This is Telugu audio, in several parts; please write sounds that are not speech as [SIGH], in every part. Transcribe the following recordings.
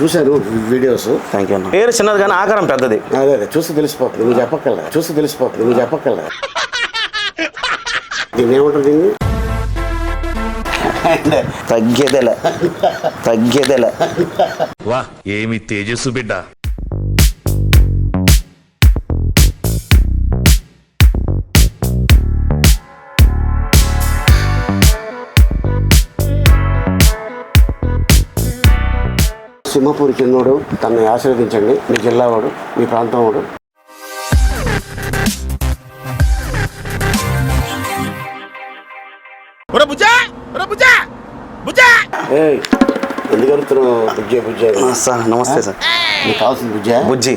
చూశాను వీడియోస్? థ్యాంక్ యూ పేరు చిన్నది కానీ ఆకారం పెద్దది. అదే అదే చూసి తెలిసిపోతుంది నువ్వు చెప్పక్కర్లే. చూసి తెలిసిపోతుంది నువ్వు [LAUGHS] దీన్ని ఏమంటారు దీన్ని? తగ్గేదేలే. తగ్గేదేలే. వా ఏమి తేజస్సు బిడ్డ. సింహపూరి చిన్నోడు తనని ఆశీర్వదించండి. మీ జిల్లా వాడు మీ ప్రాంతం వాడు. ఏయ్ ఎందుకు అడుగుతున్నావు బుజ్జే బుజ్జే? అని? సార్ నమస్తే సార్. నీకు కావాల్సింది బుజ్జే? బుజ్జి.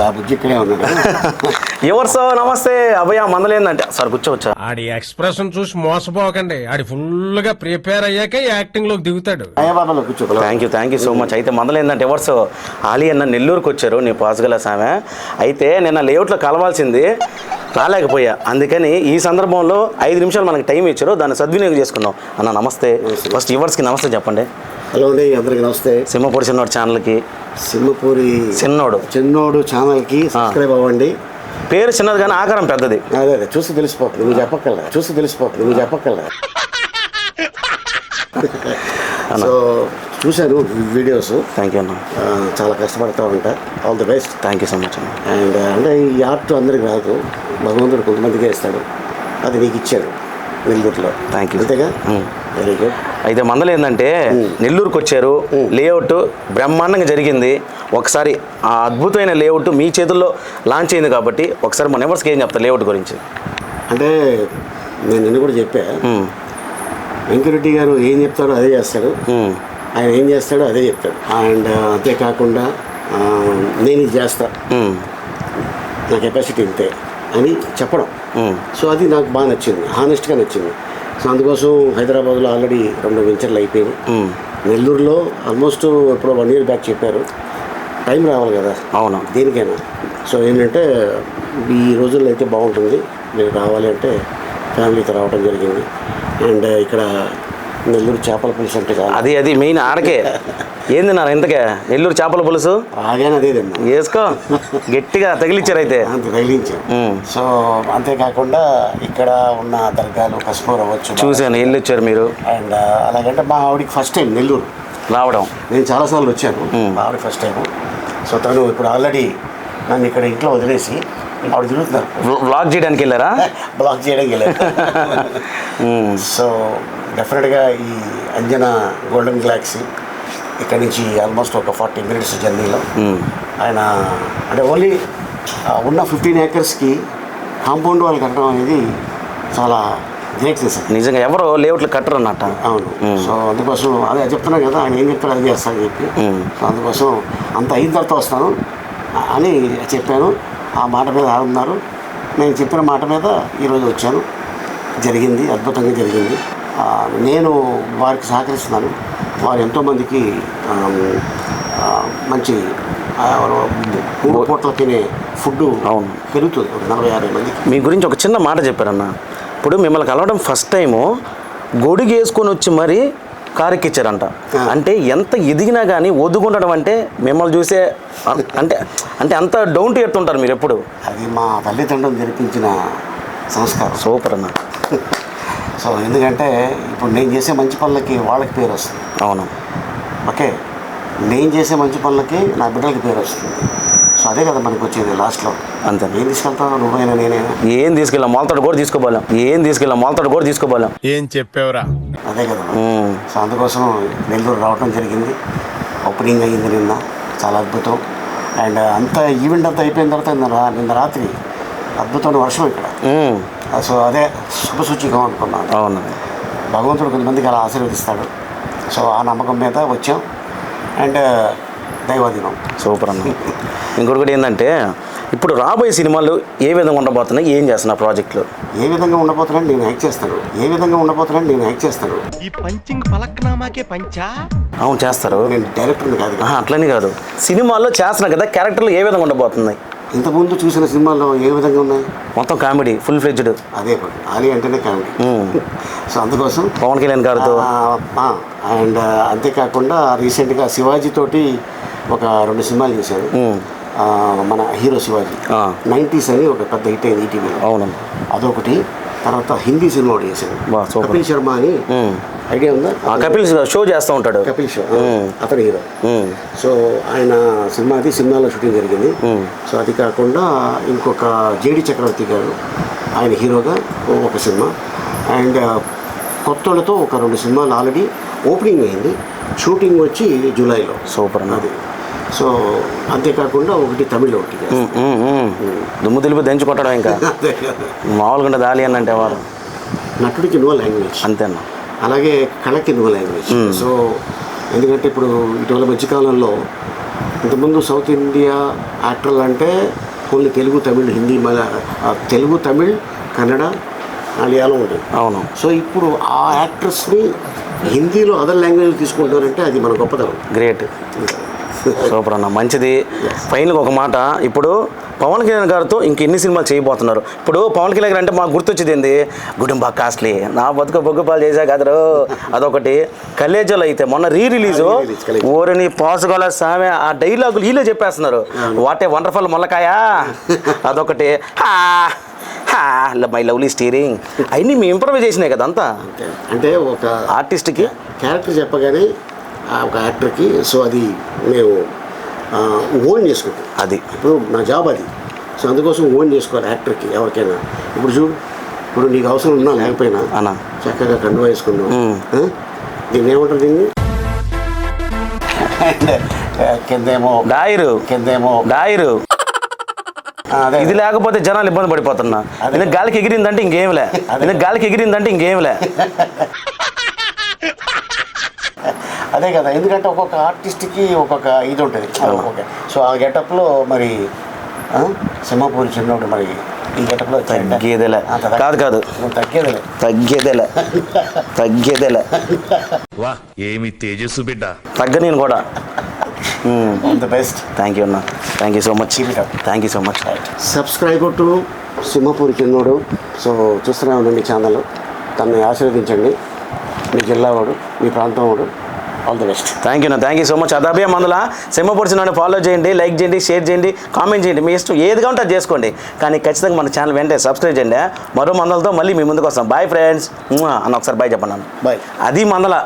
ఆ బుజ్జి ఇక్కడే ఉన్నాడు. [LAUGHS] ఎవరు సార్? నమస్తే. అభయ మందలేందంటే సార్ కూర్చోవచ్చా? ఆడి ఎక్స్ప్రెషన్ చూసి మోసపోకండి. ఆడి ఫుల్గా ప్రిపేర్ అయ్యాకే యాక్టింగ్లోకి దిగుతాడు. Thank you thank you so much అయితే మొదలైందంటే ఎవరు సో ఆలీ అన్న నెల్లూరుకి వచ్చారు. నీ పాసుగల సామె. అయితే నిన్న లేఅవుట్లో కలవాల్సింది రాలేకపోయా. అందుకని ఈ సందర్భంలో ఐదు నిమిషాలు మనకి టైం ఇచ్చారు. దాన్ని సద్వినియోగం చేసుకుందాం. అన్న నమస్తే. ఫస్ట్ యువర్స్కి నమస్తే చెప్పండి. హలో అండి అందరికి నమస్తే. సింహపూడి చిన్నోడు ఛానల్కి సింహపూరి చిన్నోడు. చిన్నోడు ఛానల్కి సబ్స్క్రైబ్ అవ్వండి. పేరు చిన్నది కానీ ఆకారం పెద్దది. అదే అదే చూసి తెలిసిపోతుంది నువ్వు చెప్పక్కర్లే. చూసి తెలిసిపోతుంది నువ్వు చెప్పక్కర్లే. సో చూశాను వీడియోస్. థ్యాంక్ యూ అన్న. చాలా కష్టపడతా ఉంటా. All the best thank you so much అన్న. అండ్ అంటే ఈ ఆర్ట్ అందరికి రాదు భగవంతుడు కొంతమందికే ఇస్తాడు. అది నీకు ఇచ్చాడు నెల్లూరులో. Thank you. అంతేగా. వెరీ గుడ్ అయితే మందలు ఏంటంటే నెల్లూరుకి వచ్చారు లేఅవుట్ బ్రహ్మాండంగా జరిగింది. ఒకసారి ఆ అద్భుతమైన లేఅవుట్ మీ చేతుల్లో లాంచ్ అయింది కాబట్టి ఒకసారి మన నెవర్స్కి ఏం చెప్తారు లేఅవుట్ గురించి అంటే నేను నిన్న కూడా చెప్పా. వెంకరెడ్డి గారు ఏం చెప్తాడో అదే చేస్తాడు. ఆయన ఏం చేస్తాడో అదే చెప్తాడు అండ్ అంతేకాకుండా నేను ఇది చేస్తా. నా కెపాసిటీ ఇంతే అని చెప్పడం. సో అది నాకు బాగా నచ్చింది హానెస్ట్గా నచ్చింది సో అందుకోసం హైదరాబాద్లో ఆల్రెడీ రెండు వెంచర్లు అయిపోయినాయి మ్మ్. నెల్లూరులో ఆల్మోస్ట్ ఇప్పుడు వన్ ఇయర్ బ్యాక్ చెప్పారు టైం రావాలి కదా. అవును. దేనికైనా. సో ఏంటంటే ఈ రోజుల్లో అయితే బాగుంటుంది. మీరు రావాలి అంటే ఫ్యామిలీతో రావడం జరిగింది. అండ్ ఇక్కడ నెల్లూరు చేపల పులుసు అంటే అది అది మెయిన్ ఆడకే. ఏంది నా ఇంతకే? నెల్లూరు చేపల పులుసు? రాగానే వేసుకో. గట్టిగా తగిలిచ్చారు అయితే. అంత తగిలించాం. మ్మ్. సో అంతేకాకుండా ఇక్కడ ఉన్న దర్గాలు కస్పూర్ అవ్వచ్చు. చూశాను వెళ్ళి వచ్చారు మీరు. అండ్ అలాగంటే మా ఆవిడకి ఫస్ట్ టైం నెల్లూరు. రావడం. నేను చాలాసార్లు వచ్చాను. ఆవిడ ఫస్ట్ టైం సో తను ఇప్పుడు ఆల్రెడీ నన్ను ఇక్కడ ఇంట్లో వదిలేసి ఆవిడ తిరుగుతున్నారు వ్లాగ్ చేయడానికి వెళ్ళారా [LAUGHS] బ్లాక్ చేయడం వెళ్ళారు. [LAUGHS] సో డెఫినెట్గా ఈ అంజనా గోల్డెన్ గ్లాక్సీ ఇక్కడ నుంచి ఆల్మోస్ట్ ఒక ఫార్టీ మినిట్స్ జర్నీలో. ఆయన అంటే ఓన్లీ ఉన్న ఫిఫ్టీన్ ఏకర్స్కి కాంపౌండ్ వాళ్ళు కట్టడం అనేది చాలా నిజంగా ఎవరు లేఅవుట్లు కట్టరు అన్నట్ట అవును సో అందుకోసం అదే చెప్తున్నా కదా ఆయన ఏం చెప్తారు అది చేస్తాను చెప్పి. సో అందుకోసం అంత అయిన తర్వాత వస్తాను అని చెప్పాను. ఆ మాట మీద ఆడున్నారు నేను చెప్పిన మాట మీద ఈరోజు వచ్చాను. జరిగింది అద్భుతంగా జరిగింది. నేను వారికి సహకరిస్తున్నాను. వారు ఎంతోమందికి మంచి మూడు పూట్ల తినే ఫుడ్ అవును. పెరుగుతుంది. ఒక నలభై యాభై మందికి. మీ గురించి ఒక చిన్న మాట చెప్పారన్న. ఇప్పుడు మిమ్మల్ని కలవడం ఫస్ట్ టైము గొడుగు వేసుకొని వచ్చి మరీ కారెక్కిచ్చారంట. అంటే ఎంత ఎదిగినా కానీ ఒదుగుండడం అంటే మిమ్మల్ని చూసే అంటే అంటే అంత డౌన్ టు ఎర్త్ ఉంటారు మీరు ఎప్పుడు. అది మా తల్లిదండ్రులు జరిపించిన సంస్కారం. సూపర్ అన్న. [LAUGHS] సో ఎందుకంటే ఇప్పుడు నేను చేసే మంచి పనులకి వాళ్ళకి పేరు వస్తుంది. అవును. ఓకే? నేను చేసే మంచి పనులకి నా బిడ్డలకి పేరు వస్తుంది. అదే కదా మనకి వచ్చేది లాస్ట్లో. అంతే. ఏం తీసుకెళ్తావు? నువ్వైనా నేనైనా ఏం తీసుకెళ్ళాం? మొలతాడు కూడా తీసుకోపోలేం. ఏం తీసుకెళ్ళాం? మొలతాడు కూడా తీసుకోపోలేం. ఏం చెప్పావురా? అదే కదా. సో అందుకోసం నెల్లూరు రావడం జరిగింది. ఓపెనింగ్ అయ్యింది నిన్న. చాలా అద్భుతం. అండ్ అంత ఈవెంట్ అంతా అయిపోయిన తర్వాత నిన్న రా నిన్న రాత్రి అద్భుతమైన వర్షం ఇక్కడ. సో అదే శుభసూచికం అనుకున్నాను. అవును. భగవంతుడు కొంతమందికి అలా ఆశీర్వదిస్తాడు. సో ఆ నమ్మకం మీద వచ్చాం. అండ్ దైవాధీనం సూపర్ అన్న. ఇంకొకటి కూడా ఏంటంటే ఇప్పుడు రాబోయే సినిమాలు ఏ విధంగా ఉండబోతున్నాయి ఏం చేస్తున్నా ప్రాజెక్టులు? ఏ విధంగా ఉండబోతున్నాను నేను యాక్ట్ చేస్తాను ఏ విధంగా ఉండబోతున్నాను నేను యాక్ట్ చేస్తాను ఈ పంచింగ్ పలక్నామాకే పంచా? అవును చేస్తారు. నేను డైరెక్టర్ని కాదు కదా. ఆహా, అట్లని కాదు. సినిమాల్లో చేస్తున్నా కదా క్యారెక్టర్లు ఏ విధంగా ఉండబోతున్నాయి? ఇంతకుముందు చూసిన సినిమాల్లో ఏ విధంగా ఉన్నాయి? మొత్తం కామెడీ ఫుల్ ఫ్లెడ్జ్డ్ అదే పని ఆలీ అంటేనే కామెడీ. సో అందుకోసం పవన్ కళ్యాణ్ గారితో. అండ్ అంతేకాకుండా రీసెంట్గా శివాజీ తోటి ఒక రెండు సినిమాలు చేశారు. మన హీరో శివాజీ. నైంటీస్ అని ఒక పెద్ద హిట్ అయింది ఈటీవీలో. అవును. అదొకటి. తర్వాత హిందీ సినిమా ఒకటి సూపర్. కపిల్ శర్మ అని. ఐడియా ఉందా? కపిల్ షో చేస్తూ ఉంటాడు. కపిల్ షో. అతని హీరో. సో ఆయన సినిమా అది సినిమాలో షూటింగ్ జరిగింది. సో అది కాకుండా ఇంకొక జేడి చక్రవర్తి గారు ఆయన హీరోగా ఒక సినిమా. అండ్ కొత్తలతో ఒక రెండు సినిమాలు ఆల్రెడీ ఓపెనింగ్ అయింది. షూటింగ్ వచ్చి జూలైలో. సూపర్ అది. సో అంతేకాకుండా ఒకటి తమిళ్ ఒకటి మ్మ్, మ్మ్, మ్మ్. దుమ్ము దులిపి దంచి కొట్టడం ఇంకా. [LAUGHS] మామూలుగా ఆలి అని అంటే వారు నటుడికి నో లాంగ్వేజ్. అంతేనా? అలాగే కళకి నో లాంగ్వేజ్. సో ఎందుకంటే ఇప్పుడు ఇటీవల మధ్యకాలంలో ఇంతకుముందు సౌత్ ఇండియా యాక్టర్లు అంటే ఓన్లీ తెలుగు తమిళ్ హిందీ మల తెలుగు తమిళ్ కన్నడ మలయాళం ఉంటుంది అవును. సో ఇప్పుడు ఆ యాక్టర్స్ని హిందీలో అదర్ లాంగ్వేజ్ తీసుకుంటారంటే అది మన గొప్పతనం. గ్రేట్. సూపర్ అన్న మంచిది. ఫైనల్గా ఒక మాట ఇప్పుడు పవన్ కళ్యాణ్ గారితో ఇంక ఎన్ని సినిమాలు చేయబోతున్నారు? ఇప్పుడు పవన్ కళ్యాణ్ గారు అంటే మాకు గుర్తొచ్చింది ఏంది? గుడుంబా కాస్ట్లీ. నా బతుకు బొగ్గుపాలు చేశా కదరు. అదొకటి. కలేజాలు అయితే మొన్న రీ రిలీజ్. ఓరిని పాసుగల సామె ఆ డైలాగులు వీళ్ళే చెప్పేస్తున్నారు. వాటే వండర్ఫుల్ మొల్లకాయ అదొకటి. మై లవ్లీ స్టీరింగ్ అవన్నీ మీ ఇంప్రూవ్ చేసినాయి కదా అంతా. అంటే ఒక ఆర్టిస్ట్కి క్యారెక్టర్ చెప్పగానే ఒక యాక్టర్కి సో అది మేము ఓన్ చేసుకుంటాం. అది. ఇప్పుడు నా జాబ్ అది. సో అందుకోసం ఓన్ చేసుకోవాలి యాక్టర్కి ఎవరికైనా. ఇప్పుడు చూడు ఇప్పుడు నీకు అవసరం ఉన్నా లేకపోయినా అన్న. చక్కగా కండు వేసుకున్నావు మ్మ్. ఆ? దీన్ని ఏమంటారు దీన్ని? కిందేమో. గాయరు కిందేమో. అదే. ఇది లేకపోతే జనాలు ఇబ్బంది పడిపోతున్నా. గాలికి ఎగిరిందంటే అదే. ఇది గాలికి ఎగిరిందంటే ఇంకేంలే [LAUGHS] అదే కదా ఎందుకంటే ఒక్కొక్క ఆర్టిస్ట్కి ఒక్కొక్క ఇది ఉంటుంది ఓకే. సో ఆ గెటప్లో మరి ఆ? సింహపూరి చిన్నోడు మరి ఈ గెటప్లో తగ్గేదేలే. కాదు కాదు. తగ్గేదిలే. తగ్గేదేలే. తగ్గేదేలే. వా ఏమి తేజస్సు బిడ్డ. తగ్గ నేను కూడా. All the best thank you అన్న. Thank you so much. Thank you so much subscriber to Simhapuri Chinnodu so చూస్తూనే ఉండండి ఛానల్ తనని ఆశీర్వదించండి. మీ జిల్లా వాడు మీ ప్రాంతం వాడు all the best thank you నా థ్యాంక్ యూ సో మచ్ అదాభ్య మందుల సింహపూర్చి నన్ను ఫాలో చేయండి లైక్ చేయండి షేర్ చేయండి కామెంట్ చేయండి. మీ ఇష్టం ఏది కావాలంటే అది చేసుకోండి. కానీ ఖచ్చితంగా మన ఛానల్ వెంటనే సబ్స్క్రైబ్ చేయండి మరో మందలతో మళ్ళీ మీ ముందుకు వస్తాం. బాయ్ ఫ్రెండ్స్ అన్న ఒకసారి బాయ్ చెప్పండి అన్న. బాయ్ అది మందల.